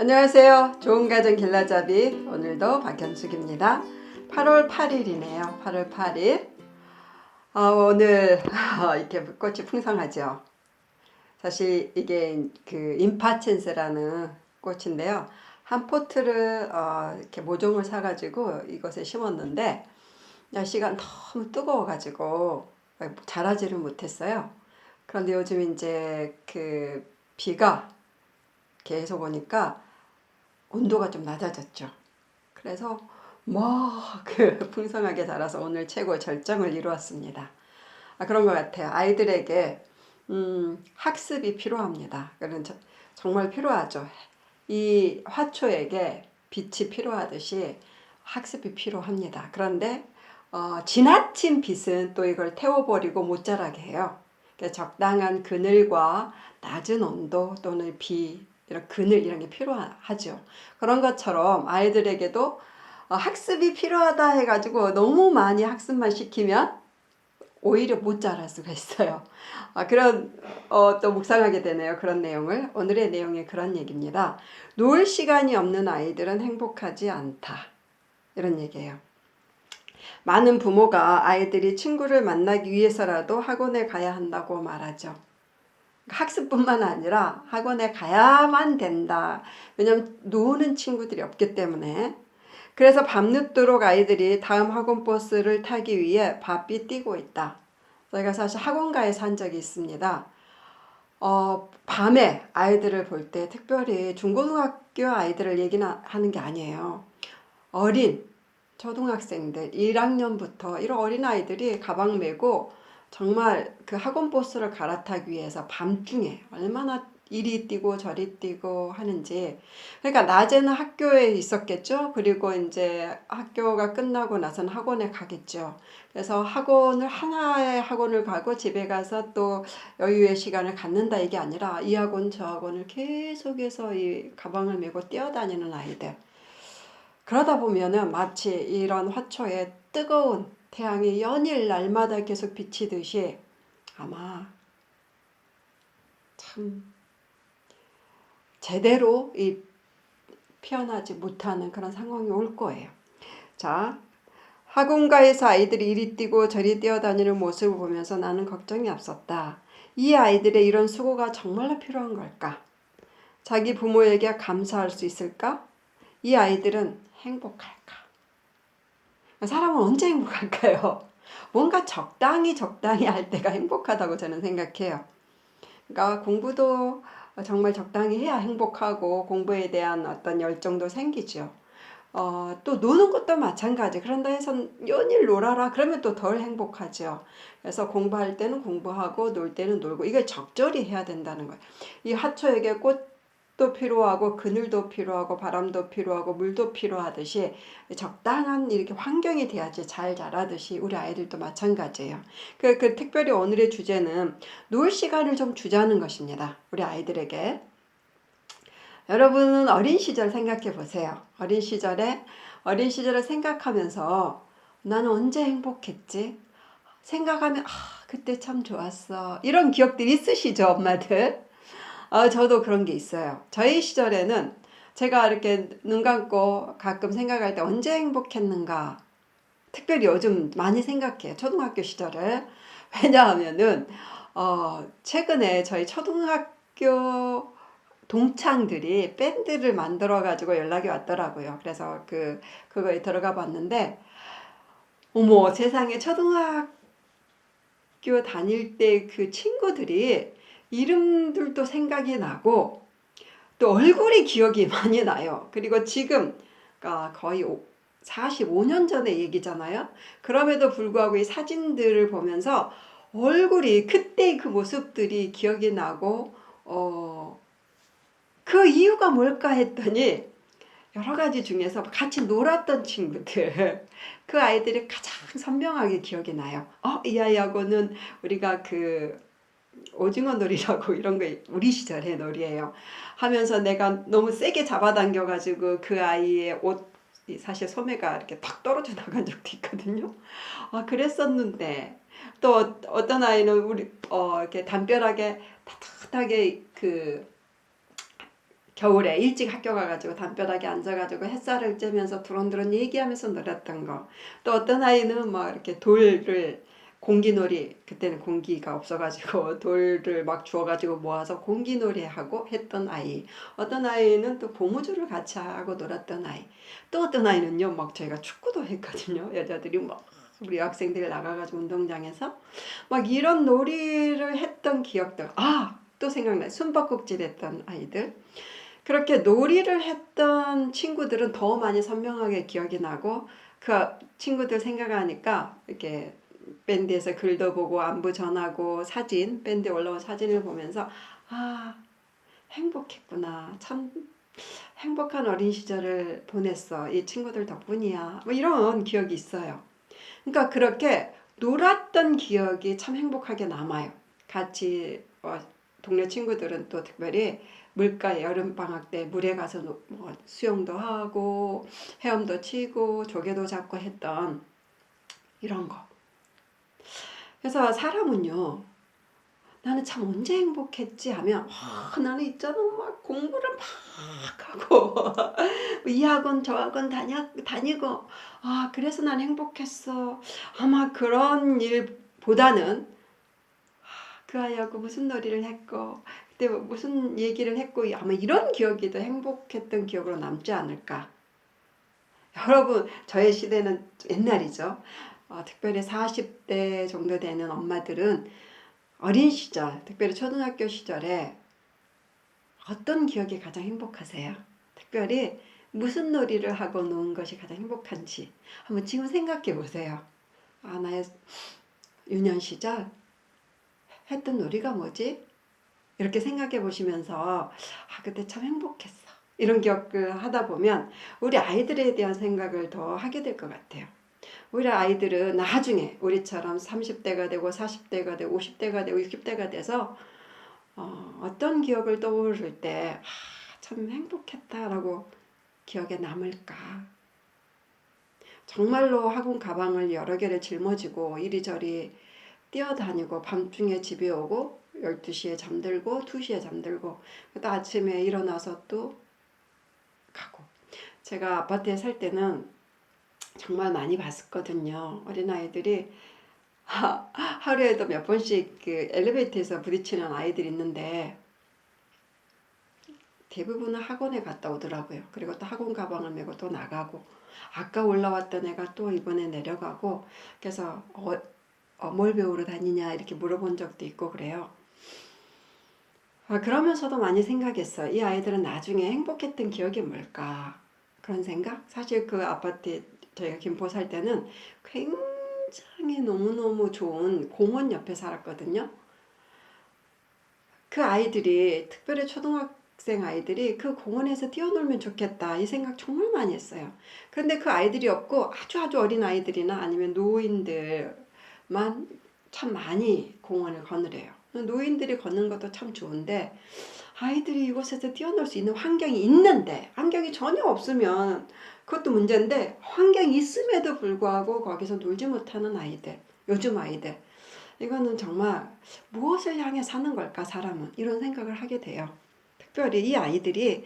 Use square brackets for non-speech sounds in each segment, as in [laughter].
안녕하세요. 좋은 가정 길라잡이 오늘도 박현숙입니다. 8월 8일이네요. 8월 8일. 아, 오늘 [laughs] 이렇게 꽃이 풍성하죠. 사실 이게 그 임파첸스라는 꽃인데요. 한 포트를 어, 이렇게 모종을 사가지고 이것에 심었는데 날씨가 너무 뜨거워가지고 자라지를 못했어요. 그런데 요즘 이제 그 비가 계속 오니까 온도가 좀 낮아졌죠. 그래서 뭐그 [laughs] 풍성하게 자라서 오늘 최고 절정을 이루었습니다. 아, 그런 것 같아요. 아이들에게 음, 학습이 필요합니다. 그런 저- 정말 필요하죠. 이 화초에게 빛이 필요하듯이 학습이 필요합니다. 그런데 어, 지나친 빛은 또 이걸 태워버리고 못 자라게 해요. 적당한 그늘과 낮은 온도 또는 비 이런 그늘 이런 게 필요하죠. 그런 것처럼 아이들에게도 어, 학습이 필요하다 해가지고 너무 많이 학습만 시키면 오히려 못 자랄 수가 있어요. 아, 그런 어, 또 묵상하게 되네요. 그런 내용을 오늘의 내용이 그런 얘기입니다. 놀 시간이 없는 아이들은 행복하지 않다. 이런 얘기예요. 많은 부모가 아이들이 친구를 만나기 위해서라도 학원에 가야 한다고 말하죠. 학습뿐만 아니라 학원에 가야만 된다. 왜냐하면 노는 친구들이 없기 때문에. 그래서 밤늦도록 아이들이 다음 학원 버스를 타기 위해 바삐 뛰고 있다. 저희가 사실 학원가에 산 적이 있습니다. 어, 밤에 아이들을 볼 때 특별히 중고등학교 아이들을 얘기하는 게 아니에요. 어린 초등학생들 1학년부터 이런 어린 아이들이 가방 메고 정말 그 학원 버스를 갈아타기 위해서 밤중에 얼마나 이리 뛰고 저리 뛰고 하는지. 그러니까 낮에는 학교에 있었겠죠. 그리고 이제 학교가 끝나고 나서는 학원에 가겠죠. 그래서 학원을 하나의 학원을 가고 집에 가서 또 여유의 시간을 갖는다 이게 아니라 이 학원 저 학원을 계속해서 이 가방을 메고 뛰어다니는 아이들. 그러다 보면은 마치 이런 화초에 뜨거운 태양이 연일 날마다 계속 비치듯이 아마 참 제대로 이 피어나지 못하는 그런 상황이 올 거예요. 자, 학원가에서 아이들이 이리 뛰고 저리 뛰어다니는 모습을 보면서 나는 걱정이 앞섰다. 이 아이들의 이런 수고가 정말로 필요한 걸까? 자기 부모에게 감사할 수 있을까? 이 아이들은 행복할까? 사람은 언제 행복할까요? [laughs] 뭔가 적당히 적당히 할 때가 행복하다고 저는 생각해요. 그러니까 공부도 정말 적당히 해야 행복하고 공부에 대한 어떤 열정도 생기죠. 어, 또 노는 것도 마찬가지. 그런다 해서 연일 놀아라. 그러면 또 덜 행복하죠. 그래서 공부할 때는 공부하고 놀 때는 놀고 이걸 적절히 해야 된다는 거예요. 이 하초에게 꽃 도 필요하고 그늘도 필요하고 바람도 필요하고 물도 필요하듯이 적당한 이렇게 환경이 돼야지 잘 자라듯이 우리 아이들도 마찬가지예요. 그, 그 특별히 오늘의 주제는 놀 시간을 좀 주자는 것입니다. 우리 아이들에게. 여러분은 어린 시절 생각해 보세요. 어린 시절에 어린 시절을 생각하면서 나는 언제 행복했지? 생각하면 아 그때 참 좋았어. 이런 기억들이 있으시죠, 엄마들? 어, 저도 그런 게 있어요. 저희 시절에는 제가 이렇게 눈 감고 가끔 생각할 때 언제 행복했는가? 특별히 요즘 많이 생각해요. 초등학교 시절에. [laughs] 왜냐하면은, 어, 최근에 저희 초등학교 동창들이 밴드를 만들어가지고 연락이 왔더라고요. 그래서 그, 그거에 들어가 봤는데, 어머, 세상에 초등학교 다닐 때 그 친구들이 이름들도 생각이 나고, 또 얼굴이 기억이 [laughs] 많이 나요. 그리고 지금, 아, 거의 45년 전의 얘기잖아요. 그럼에도 불구하고 이 사진들을 보면서 얼굴이 그때 그 모습들이 기억이 나고, 어, 그 이유가 뭘까 했더니 여러 가지 중에서 같이 놀았던 친구들, [laughs] 그 아이들이 가장 선명하게 기억이 나요. 어, 이 아이하고는 우리가 그 오징어 놀이라고 [laughs] 이런 거 우리 시절의 놀이에요. 하면서 내가 너무 세게 잡아당겨 가지고 그 아이의 옷 사실 소매가 이렇게 탁 떨어져 나간 적도 있거든요. 아 그랬었는데 또 어떤 아이는 우리 어 이렇게 담벼락에 따뜻하게 그 겨울에 일찍 학교 가가지고 담벼락에 앉아가지고 햇살을 쬐면서 두런두런 얘기하면서 놀았던 거. 또 어떤 아이는 막 이렇게 돌을 공기놀이 그때는 공기가 없어가지고 [laughs] 돌을 막 주워가지고 모아서 공기놀이 하고 했던 아이. 어떤 아이는 또 고무줄을 같이 하고 놀았던 아이. 또 어떤 아이는요 막 저희가 축구도 했거든요. [laughs] 여자들이 막 우리 학생들 나가가지고 운동장에서 막 이런 놀이를 했던 기억들. 아, 또 생각나. 숨바꼭질 했던 아이들. 그렇게 놀이를 했던 친구들은 더 많이 선명하게 기억이 나고 그 친구들 생각하니까 이렇게 밴드에서 글도 보고 안부 전하고 사진 밴드에 올라온 사진을 보면서 아 행복했구나. 참 행복한 어린 시절을 보냈어. 이 친구들 덕분이야. 뭐 이런 기억이 있어요. 그러니까 그렇게 놀았던 기억이 참 행복하게 남아요. 같이 어, 동네 친구들은 또 특별히 물가 여름 방학 때 물에 가서 노- 뭐 수영도 하고 헤엄도 치고 조개도 잡고 했던 이런 거. 그래서 사람은요. 나는 참 언제 행복했지 하면 아, 나는 있잖아 막 공부를 막 하고 [laughs] 이 학원 저 학원 다녀, 다니고 아 그래서 난 행복했어 아마 그런 일보다는 아, 그 아이하고 무슨 놀이를 했고 그때 뭐 무슨 얘기를 했고 아마 이런 기억이 더 행복했던 기억으로 남지 않을까 여러분 저의 시대는 옛날이죠 어, 특별히 40대 정도 되는 엄마들은 어린 시절, 특별히 초등학교 시절에 어떤 기억이 가장 행복하세요? 특별히 무슨 놀이를 하고 노는 것이 가장 행복한지 한번 지금 생각해 보세요. 아, 나의 유년 시절 했던 놀이가 뭐지? 이렇게 생각해 보시면서 아, 그때 참 행복했어. 이런 기억을 하다 보면 우리 아이들에 대한 생각을 더 하게 될 것 같아요. 우리 아이들은 나중에 우리처럼 30대가 되고 40대가 되고 50대가 되고 60대가 돼서 어, 떤 기억을 떠오를 때 참 행복했다라고 기억에 남을까? 정말로 학원 가방을 여러 개를 짊어지고 이리저리 뛰어다니고 밤중에 집에 오고 12시에 잠들고 2시에 잠들고 또 아침에 일어나서 또 가고 제가 아파트에 살 때는 정말 많이 봤었거든요. 어린아이들이 하, 하루에도 몇 번씩 그 엘리베이터에서 부딪히는 아이들이 있는데 대부분은 학원에 갔다 오더라고요. 그리고 또 학원 가방을 메고 또 나가고 아까 올라왔던 애가 또 이번에 내려가고 그래서 어, 어, 뭘 배우러 다니냐 이렇게 물어본 적도 있고 그래요. 아, 그러면서도 많이 생각했어요. 이 아이들은 나중에 행복했던 기억이 뭘까? 그런 생각? 사실 그 아파트에 저희가 김포 살 때는 굉장히 너무너무 좋은 공원 옆에 살았거든요. 그 아이들이 특별히 초등학생 아이들이 그 공원에서 뛰어놀면 좋겠다 이 생각 정말 많이 했어요. 그런데 그 아이들이 없고 아주 아주 어린 아이들이나 아니면 노인들만 참 많이 공원을 거느려요. 노인들이 걷는 것도 참 좋은데 아이들이 이곳에서 뛰어놀 수 있는 환경이 있는데 환경이 전혀 없으면 그것도 문제인데 환경이 있음에도 불구하고 거기서 놀지 못하는 아이들 요즘 아이들 이거는 정말 무엇을 향해 사는 걸까 사람은 이런 생각을 하게 돼요. 특별히 이 아이들이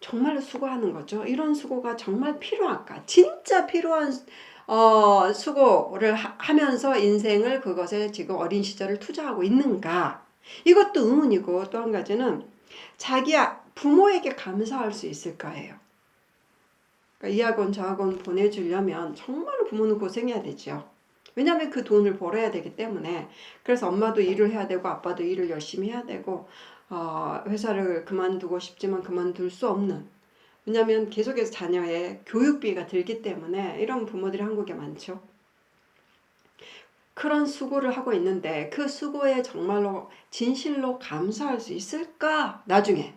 정말 수고하는 거죠. 이런 수고가 정말 필요할까? 진짜 필요한 어, 수고를 하, 면서 인생을 그것에 지금 어린 시절을 투자하고 있는가? 이것도 의문이고 또 한 가지는 자기 부모에게 감사할 수 있을 까예요. 그러니까 이 학원 저 학원 보내주려면 정말로 부모는 고생해야 되죠. 왜냐하면 그 돈을 벌어야 되기 때문에 그래서 엄마도 일을 해야 되고 아빠도 일을 열심히 해야 되고 어, 회사를 그만두고 싶지만 그만둘 수 없는 왜냐하면 계속해서 자녀의 교육비가 들기 때문에 이런 부모들이 한국에 많죠. 그런 수고를 하고 있는데 그 수고에 정말로 진실로 감사할 수 있을까? 나중에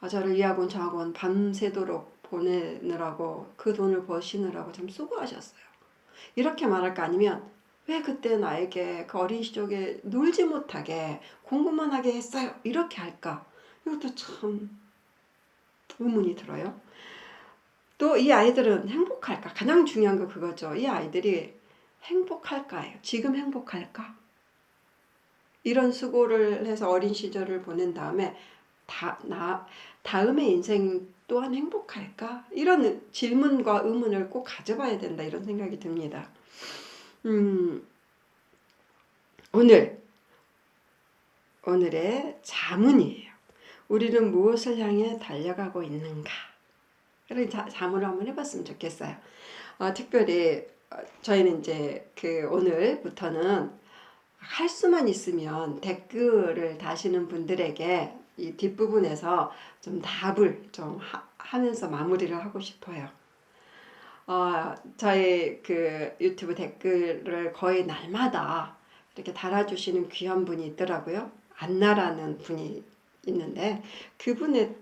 아, 저를 이 학원 저 학원 밤새도록 보내느라고 그 돈을 버시느라고 참 수고하셨어요. 이렇게 말할까 아니면 왜 그때 나에게 그 어린 시절에 놀지 못하게 공부만 하게 했어요. 이렇게 할까? 이것도 참 의문이 들어요. 또 이 아이들은 행복할까? 가장 중요한 거 그거죠. 이 아이들이 행복할까요? 지금 행복할까? 이런 수고를 해서 어린 시절을 보낸 다음에 다, 나, 다음의 인생 또한 행복할까? 이런 질문과 의문을 꼭 가져봐야 된다 이런 생각이 듭니다. 음, 오늘 오늘의 자문이에요. 우리는 무엇을 향해 달려가고 있는가? 그런 자, 자문을 한번 해봤으면 좋겠어요. 어, 특별히 어, 저희는 이제 그 오늘부터는 할 수만 있으면 댓글을 다시는 분들에게 이 뒷부분에서 좀 답을 좀 하, 면서 마무리를 하고 싶어요. 어, 저희 그 유튜브 댓글을 거의 날마다 이렇게 달아주시는 귀한 분이 있더라고요. 안나라는 분이 있는데 그분의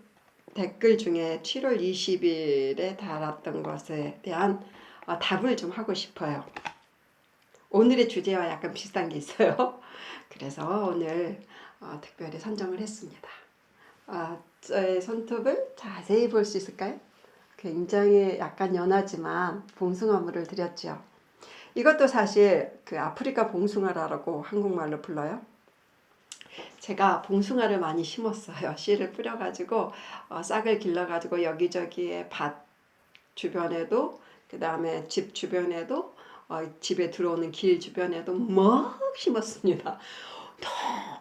댓글 중에 7월 20일에 달았던 것에 대한 어, 답을 좀 하고 싶어요. 오늘의 주제와 약간 비슷한 게 있어요. [laughs] 그래서 오늘 어, 특별히 선정을 했습니다. 어, 저의 손톱을 자세히 볼 수 있을까요? 굉장히 약간 연하지만 봉숭아물을 드렸죠. 이것도 사실 그 아프리카 봉숭아라고 한국말로 불러요. 제가 봉숭아를 많이 심었어요. [laughs] 씨를 뿌려가지고 어, 싹을 길러가지고 여기저기에 밭 주변에도 그 다음에 집 주변에도 어, 집에 들어오는 길 주변에도 막 심었습니다.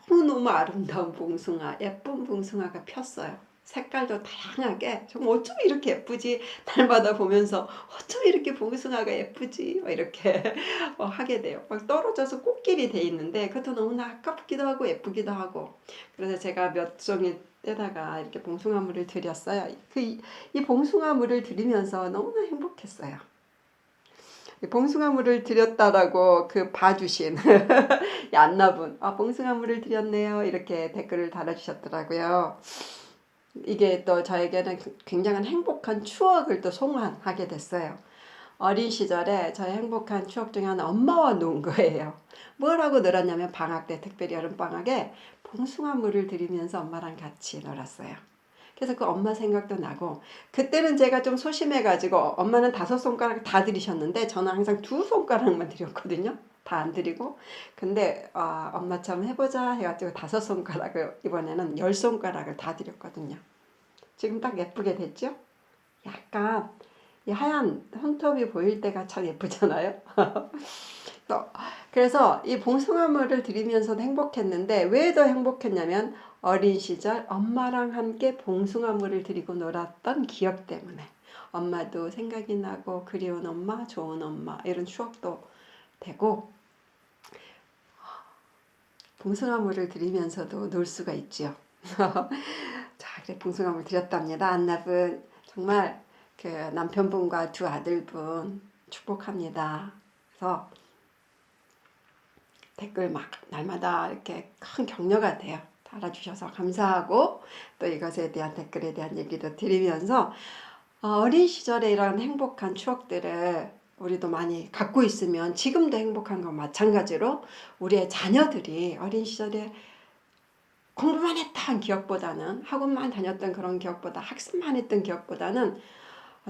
너무너무 아름다운 봉숭아, 예쁜 봉숭아가 폈어요. 색깔도 다양하게. 정말 어쩜 이렇게 예쁘지? 날마다 보면서 어쩜 이렇게 봉숭아가 예쁘지? 막 이렇게 [laughs] 어, 하게 돼요. 막 떨어져서 꽃길이 돼 있는데 그것도 너무나 아깝기도 하고 예쁘기도 하고. 그래서 제가 몇 종의 때다가 이렇게 봉숭아물을 드렸어요. 그, 이 봉숭아물을 드리면서 너무나 행복했어요 봉숭아물을 드렸다라고 그 봐주신 [laughs] 얀나분 아 봉숭아물을 드렸네요 이렇게 댓글을 달아주셨더라고요 이게 또 저에게는 굉장한 행복한 추억을 또 송환하게 됐어요. 어린 시절에 저의 행복한 추억 중에 하나 엄마와 논 거예요. 뭐라고 놀았냐면 방학 때 특별히 여름 방학에 봉숭아물을 들이면서 엄마랑 같이 놀았어요. 그래서 그 엄마 생각도 나고 그때는 제가 좀 소심해가지고 엄마는 다섯 손가락 다 들이셨는데 저는 항상 두 손가락만 들였거든요. 다 안 드리고 근데 아, 엄마처럼 해보자 해가지고 다섯 손가락을 이번에는 열 손가락을 다 드렸거든요. 지금 딱 예쁘게 됐죠? 약간 이 하얀 손톱이 보일 때가 참 예쁘잖아요. [laughs] 그래서 이 봉숭아물을 드리면서도 행복했는데 왜 더 행복했냐면 어린 시절 엄마랑 함께 봉숭아물을 드리고 놀았던 기억 때문에 엄마도 생각이 나고 그리운 엄마, 좋은 엄마 이런 추억도 되고 봉숭아물을 드리면서도 놀 수가 있지요. [laughs] 자, 그래 봉숭아물 드렸답니다. 안나분 정말 그 남편분과 두 아들분 축복합니다. 그래서 댓글 막 날마다 이렇게 큰 격려가 돼요. 달아주셔서 감사하고 또 이것에 대한 댓글에 대한 얘기도 드리면서 어, 어린 시절에 이런 행복한 추억들을 우리도 많이 갖고 있으면 지금도 행복한 건 마찬가지로 우리의 자녀들이 어린 시절에 공부만 했던 기억보다는 학원만 다녔던 그런 기억보다 학습만 했던 기억보다는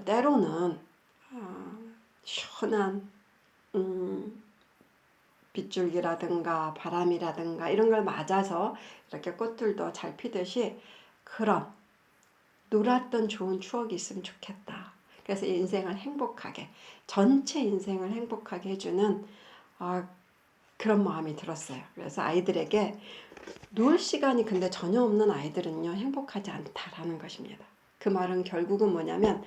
때로는 어, 시원한 음, 빗줄기라든가 바람이라든가 이런 걸 맞아서 이렇게 꽃들도 잘 피듯이 그런 놀았던 좋은 추억이 있으면 좋겠다. 그래서 인생을 행복하게 전체 인생을 행복하게 해주는 아, 그런 마음이 들었어요. 그래서 아이들에게 놀 시간이 근데 전혀 없는 아이들은요 행복하지 않다라는 것입니다. 그 말은 결국은 뭐냐면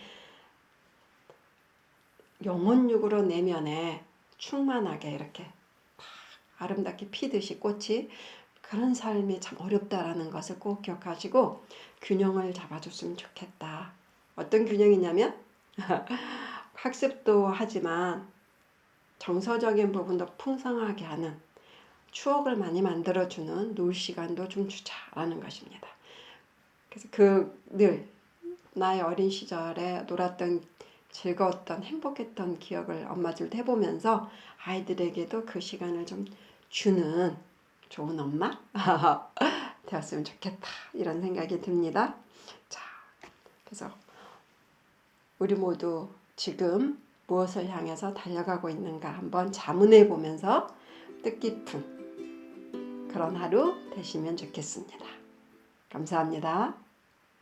영혼육으로 내면에 충만하게 이렇게 아름답게 피듯이 꽃이 그런 삶이 참 어렵다라는 것을 꼭 기억하시고 균형을 잡아줬으면 좋겠다. 어떤 균형이냐면 [laughs] 학습도 하지만 정서적인 부분도 풍성하게 하는 추억을 많이 만들어주는 놀 시간도 좀 주자라는 것입니다. 그래서 그 늘 나의 어린 시절에 놀았던 즐거웠던 행복했던 기억을 엄마들도 해보면서 아이들에게도 그 시간을 좀 주는 좋은 엄마 [laughs] 되었으면 좋겠다 이런 생각이 듭니다. 자, 그래서 우리 모두 지금 무엇을 향해서 달려가고 있는가 한번 자문해 보면서 뜻깊은 그런 하루 되시면 좋겠습니다. 감사합니다.